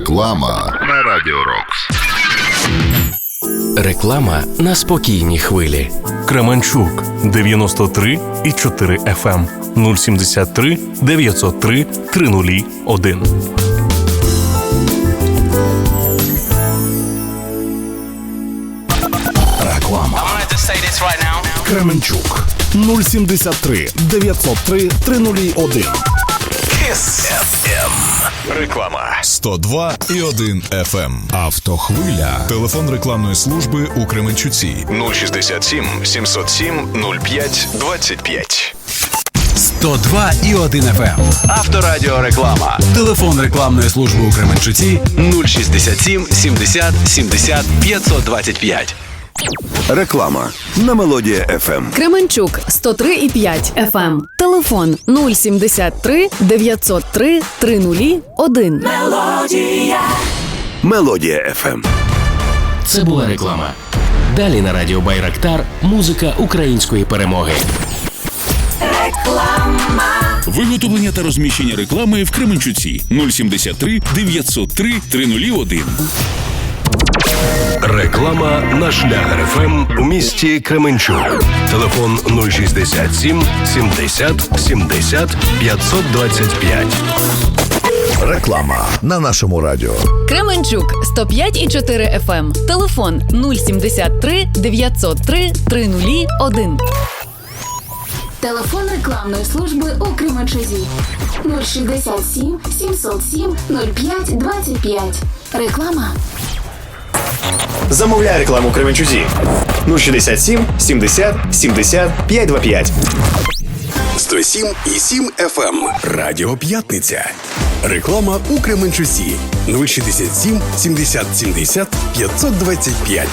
Реклама на Радіо Рокс. Реклама на спокійній хвилі. Кременчук 93 і 4 FM 073 903 301. Реклама. Right. Кременчук 073 903 301. Kiss FM. Реклама. 102 і 1 FM. Автохвиля. Телефон рекламної служби у Кременчуці. 067 707 05 25. 102 і 1 FM. Авторадіореклама. Телефон рекламної служби у Кременчуці 067 70 70 525. Реклама на Мелодія ФМ. Кременчук 103,5 FM. Телефон 073 903 301. Мелодія Мелодія ФМ. Це була реклама. Далі на радіо Байрактар музика української перемоги. Реклама. Виготовлення та розміщення реклами в Кременчуці 073 903 301. Реклама на шлягер ФМ у місті Кременчук. Телефон 067 70 70 525. Реклама на нашому радіо. Кременчук 105,4 FM. Телефон 073 903 301. Телефон рекламної служби у Кременчузі 067 707 05 25. Реклама. Замовляй рекламу Кременчузі 067 70 70 525. 107 і 7 FM. Радіо П'ятниця. Реклама у Кременчусі 067 70 70 525.